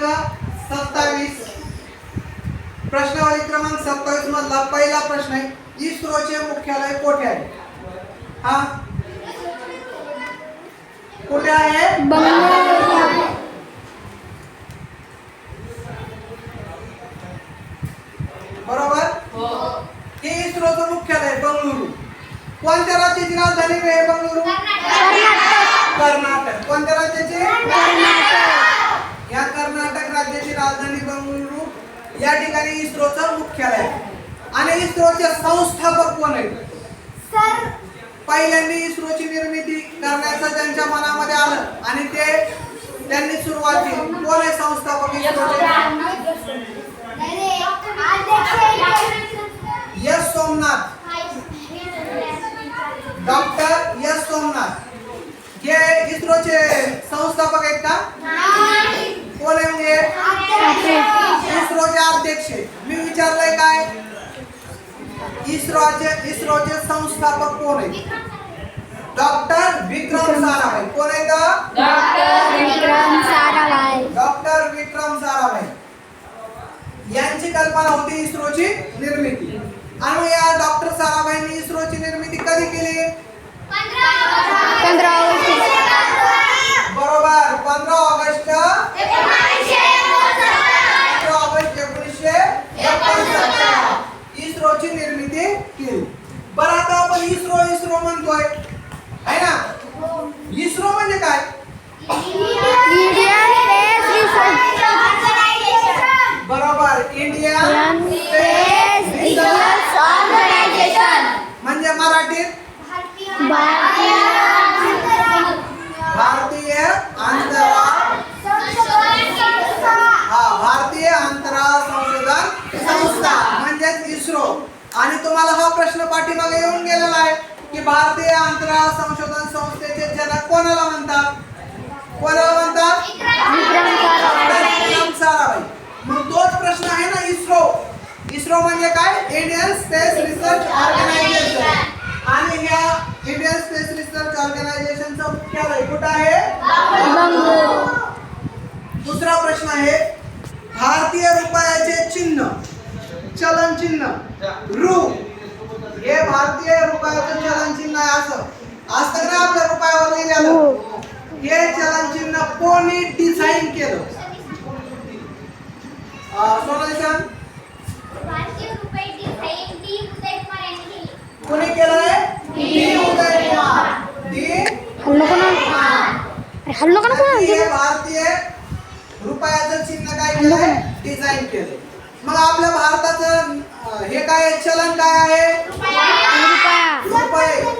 क्रमांक सत्तावीस. प्रश्नावली क्रमांक सत्तावीस मधला पहिला प्रश्न आहे. इस्रोचे मुख्यालय कोठे आहे? हा? कुठे आहे? बरोबर? हे. इस्रोचं मुख्यालय बंगळुरू. कोणत्या राज्याची राजधानी आहे बंगळुरू? कर्नाटक. कोणत्या राज्याची? या कर्नाटक राज्याची राजधानी बंगळुरू या ठिकाणी इस्रोचं मुख्यालय. आहे आणि इस्रोचे संस्थापक कोण आहेत? सर. पहिल्यांदा इस्रोची निर्मिती करण्याचं त्यांच्या मनामध्ये आलं आणि ते त्यांनी सुरुवात केली. कोण आहे संस्थापक इस्रोचे? S Somnath. Doctor S Somnath. हे इस्रोचे संस्थापक आहेत का? कोण आहे म्हणजे इस्रोचे अध्यक्ष. मी विचारलंय काय? इस्रोचे इस्रोचे संस्थापक कोण आहेत डॉक्टर विक्रम साराभाई कोण आहेत विक्रम साराभाई डॉक्टर विक्रम साराभाई यांची कल्पना होती इस्रोची निर्मिती. आणि या डॉक्टर साराभाईंनी इस्रोची निर्मिती कधी केली? पंधरा बरोबर इंडिया स्पेस रिसर्च ऑर्गनायझेशन म्हणजे मराठीत? भारतीय अंतराळ हा भारतीय अंतराळ संशोधन संस्था म्हणजेच इस्रो. आणि तुम्हाला हा प्रश्न पाठीमागे येऊन गेलेला आहे की भारतीय अंतराळ संशोधन संस्थेचे जनक कोणाला म्हणतात? कोणाला म्हणतात? विक्रम साराभाई विक्रम साराभाई मग तोच प्रश्न आहे ना इस्रो. इस्रो म्हणजे काय? इंडियन स्पेस रिसर्च ऑर्गनायझेशन आणि या इंडियन स्पेस रिसर्च ऑर्गनायझेशनचं मुख्यालय कुठं आहे? दुसरा प्रश्न आहे भारतीय रुपयाचे चिन्ह चलन चिन्ह रु. हे भारतीय रुपयाचं चलन चिन्ह आहे असं. असतं नाही आपल्या रुपयावर लिहिलेलं. हे चलन चिन्ह कोणी डिझाईन केलं? सांग कोणी केलंय? D Uday Kumar D hello का ना अरे हल्लो का ना कोण हे भारतीय रुपयाचं चिन्ह काय केलंय? डिझाईन केलं मग आपल्या भारताचं अं, हे काय चलन काय आहे? रुपया. रुपये.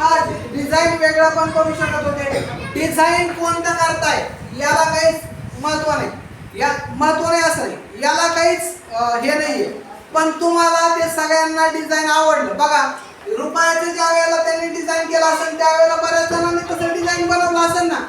हा डिझाईन वेगळं पण करू शकत होते. डिझाईन कोणतं करताय? याला काहीच महत्त्व नाही या महत्त्व नाही असं नाही. याला काहीच हे हे नाहीये. पण तुम्हाला ते सगळ्यांना डिझाईन आवडलं. बघा रुपयाचं ज्या वेळेला त्यांनी डिझाईन केलं असेल त्यावेळेला बऱ्याच जणांनी तसं डिझाईन बनवलं असेल ना.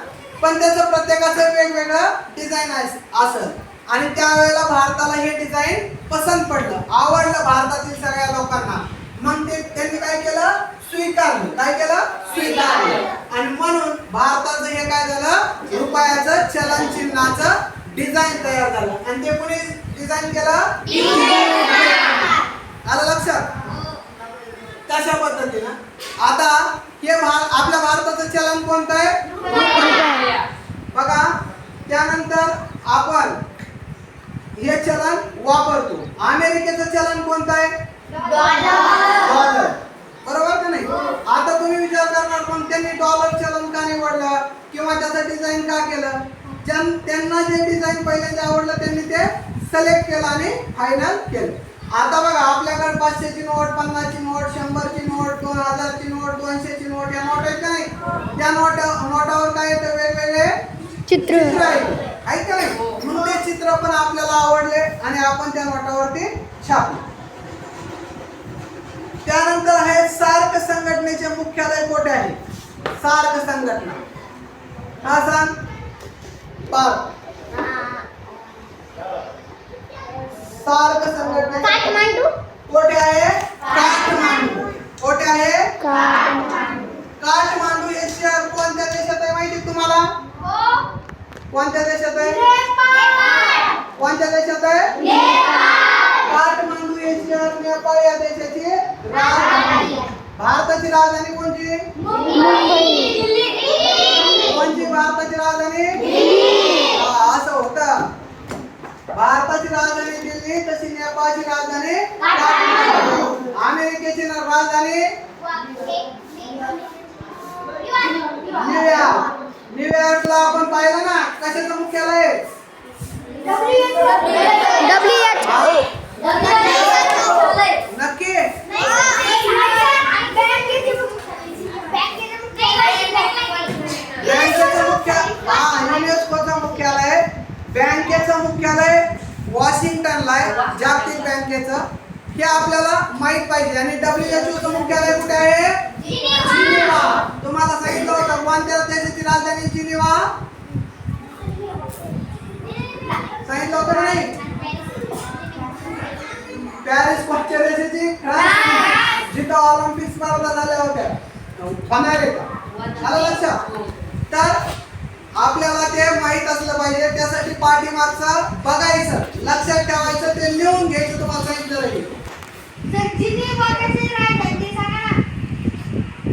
पण त्याचं प्रत्येकाचं वेगवेगळं डिझाईन असेल. आणि त्यावेळेला भारताला हे डिझाईन पसंत पडलं. आवडलं भारतातील सगळ्या लोकांना. मग ते त्यांनी काय केलं? स्वीकारलं काय केलं? स्वीकारलं आणि म्हणून भारताचं हे काय झालं? रुपयाचं चलन चिन्हाचं डिझाईन तयार झालं. आणि ते कोणी डिझाईन केलं? आलं लक्षात? तशा पद्धतीनं? आता हे भार आपल्या भारताचं चलन कोणतं आहे? बघा त्यानंतर आपण हे चलन वापरतो. अमेरिकेचं चलन कोणतं आहे? डॉलर. बरोबर त्याचं डिझाईन का केलं? ज्यां त्यांना जे डिझाईन पहिल्यांदा आवडलं त्यांनी ते सिलेक्ट केलं आणि फायनल केलं. आता बघा आपल्याकडे पाचशेची नोट पन्नासची नोट शंभरची नोट दोन हजारची नोट दोनशेची नोट या नोट आहेत का नाही? त्या नोट नोटावर काय येतं? वेगवेगळे चित्र. आहे आहे का नाही? म्हणून ते चित्र पण आपल्याला आवडले आणि आपण त्या नोटावरती छापले. त्यानंतर आहे सार्क संघटनेचे मुख्यालय कोठे आहे? सार्क संघटना. हा सांग पार्क सार्क काठमांडू? कोठे आहे? काठमांडू. कोठे आहे? काठमांडू. काठमांडू हे शहर कोणत्या देशात आहे माहिती आहे तुम्हाला? कोणत्या देशात आहे? कोणत्या देशात आहे? काठमांडू हे शहर नेपाळ या देशाची राजधानी. आहे. भारताची राजधानी कोणती? कोणती भारताची राजधानी? असं होतं. भारताची राजधानी दिल्ली तशी नेपाळची राजधानी. अमेरिकेची राजधानी? न्यूयॉर्क न्यूयॉर्कला आपण पाहिलं ना कशाचं मुख्यालय? नक्की बँकेचं मुख्य हा युनेस्कोचं मुख्यालय बँकेचं मुख्यालय वॉशिंग्टनला आहे जागतिक बँकेचं. हे आपल्याला माहीत पाहिजे. आणि डब्ल्यू एच चं मुख्यालय कुठे आहे? जिनिव्हा तुम्हाला सांगितलं होतं कोणत्या देशाची राजधानी जिनिव्हा सांगितलं होतं नाही? पॅरिस कोणत्या देशाची जिथं ऑलिम्पिक स्पर्धा झाल्या होत्या. होणार आहे का आलं लक्षात? तर आपल्याला ते माहीत असलं पाहिजे त्यासाठी पाठीमागचं बघायचं. लक्षात ठेवायचं ते लिहून घ्यायचं तुम्हाला सांगितलं आहे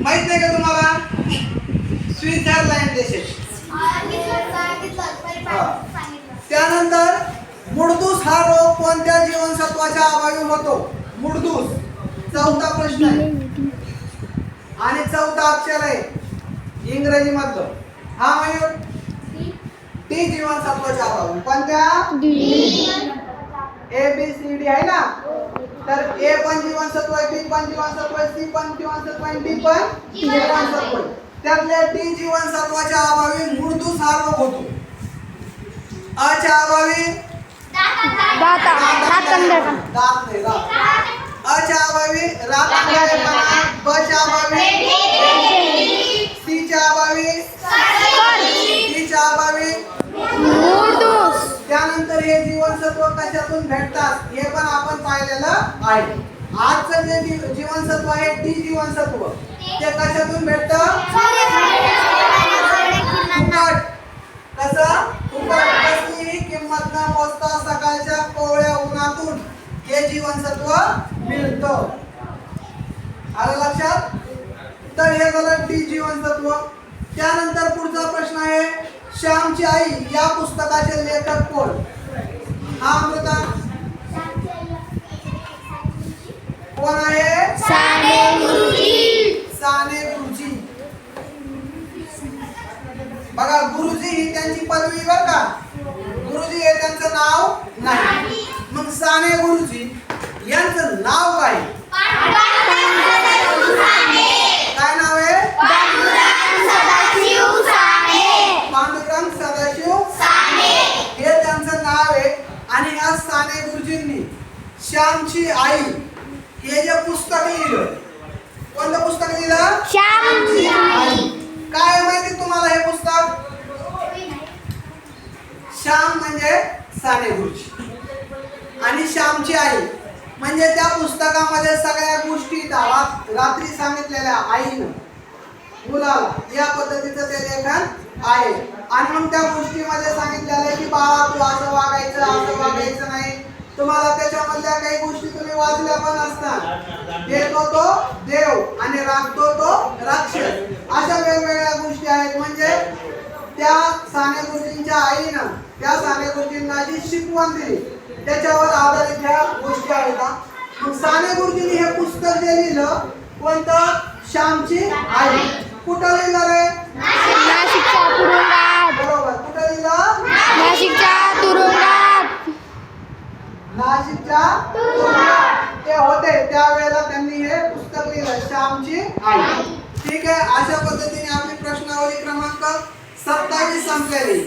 माहीत नाही का तुम्हाला? स्वित्झर्लंड देशाची त्यानंतर मुडदूस हा रोग कोणत्या जीवनसत्वाच्या अभावी होतो? मुडदूस. चौथा प्रश्न आहे. आणि चौथा अक्षर आहे. इंग्रजी मधलं हा मयूर टी जीवनसत्वाच्या अभावी कोणत्या? ए बी सी डी आहे ना? तर ए पण जीवनसत्व आहे बी पण जीवनसत्व आहे सी पण जीवनसत्व आहे डी पण जीवनसत्व आहे त्यातल्या डी जीवनसत्वाच्या अभावी मृदूस हा रोग होतो अच्या अभावी? दाता. दात. नाही रात अच्या अभावी कशातून भेटतात हे पण आपण पाहिलेलं आहे. आजचं जे जीवनसत्व आहे ती जीवनसत्व. ते कशातून भेटत? कसलीही किंमत न मोजता सकाळच्या कोवळ्या उन्हातून हे जीवनसत्व मिळतं. आलं लक्षात? तर हे झालं टी जीवनसत्व. त्यानंतर पुढचा प्रश्न आहे श्यामची आई या पुस्तकाचे लेखक कोण? हा अमृता कोण आहे? साने गुरुजी. साने गुरुजी. बघा गुरुजी ही त्यांची पदवी बर का? गुरुजी हे त्यांचं नाव नाही. मग साने गुरुजी यांचं नाव काय नाव आहे पांडुरंग सदाशिव हे त्यांचं नाव आहे आणि या साने गुरुजींनी श्यामची आई हे जे पुस्तक लिहिलं. कोणतं पुस्तक लिहिलं? श्यामची आई. काय माहिती तुम्हाला हे पुस्तक? श्याम म्हणजे साने गुरुजी आणि श्यामची आई म्हणजे त्या पुस्तकामध्ये सगळ्या गोष्टी रात्री सांगितलेल्या आईनं. मुलाला या पद्धतीचं ते लेखन आहे. आणि मग त्या गोष्टीमध्ये सांगितलेलं आहे की बाळा तू असं वागायचं असं वागायचं नाही. तुम्हाला त्याच्यामधल्या काही गोष्टी तुम्ही वाचल्या पण असतात देतो तो देव आणि राखतो तो राक्षस. अशा वेगवेगळ्या गोष्टी आहेत. म्हणजे त्या साने गुरुजींच्या आईनं त्या साने गुरुजींना जी शिकवण दिली त्याच्यावर आधारित ह्या गोष्टी आहेत मग साने गुरुजींनी हे पुस्तक जे लिहिलं कोणतं? श्यामची आई. कुठं लिहिलं रे नाशिकच्या तुरुंगात बरोबर कुठं लिहिलं नाशिकच्या तुरुंगात नाशिकच्या तुरुंगात ते होते त्यावेळेला त्यांनी हे पुस्तक लिहिलं श्यामची आई ठीक आहे अशा पद्धतीने आपली प्रश्नावली क्रमांक सत्तावीस संपलेली.